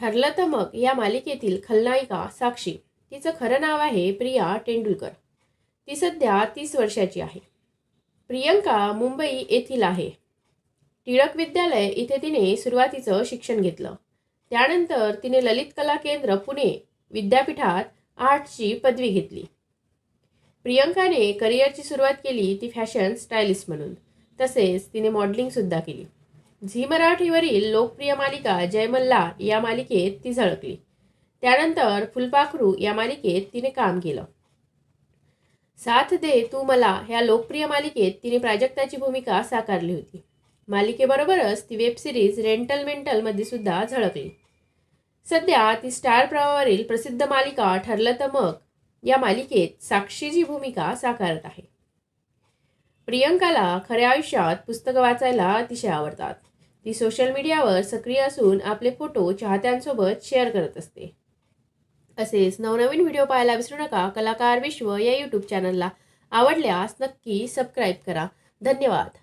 ठरलं तर मग या मालिकेतील खलनायिका साक्षी. तिचं खरं नाव आहे प्रिया तेंडुलकर. ती सध्या तीस वर्षाची आहे. प्रियंका मुंबई येथील आहे. टिळक विद्यालय इथे तिने सुरुवातीचं शिक्षण घेतलं. त्यानंतर तिने ललित कला केंद्र पुणे विद्यापीठात आर्टची पदवी घेतली. प्रियंकाने करिअरची सुरुवात केली ती फॅशन स्टायलिस्ट म्हणून. तसेच तिने मॉडेलिंगसुद्धा केली. झी मराठीवरील लोकप्रिय मालिका जय या मालिकेत ती झळकली. त्यानंतर फुलपाखरू या मालिकेत तिने काम केलं. साथ दे तू मला ह्या लोकप्रिय मालिकेत तिने प्राजक्ताची भूमिका साकारली होती. मालिकेबरोबरच ती वेब सिरीज रेंटल मेंटलमध्ये सुद्धा झळकली. सध्या ती स्टार प्रवाहावरील प्रसिद्ध मालिका ठरलं तर मग या मालिकेत साक्षीची भूमिका साकारत आहे. प्रियंकाला खऱ्या आयुष्यात पुस्तकं वाचायला अतिशय आवडतात. ती सोशल मीडियावर सक्रिय असून आपले फोटो चाहत्यांसोबत शेअर करत असते. असेच नवनवीन व्हिडिओ पाहायला विसरू नका. कलाकार विश्व या यूट्यूब चॅनलला आवडल्यास नक्की सबस्क्राईब करा. धन्यवाद.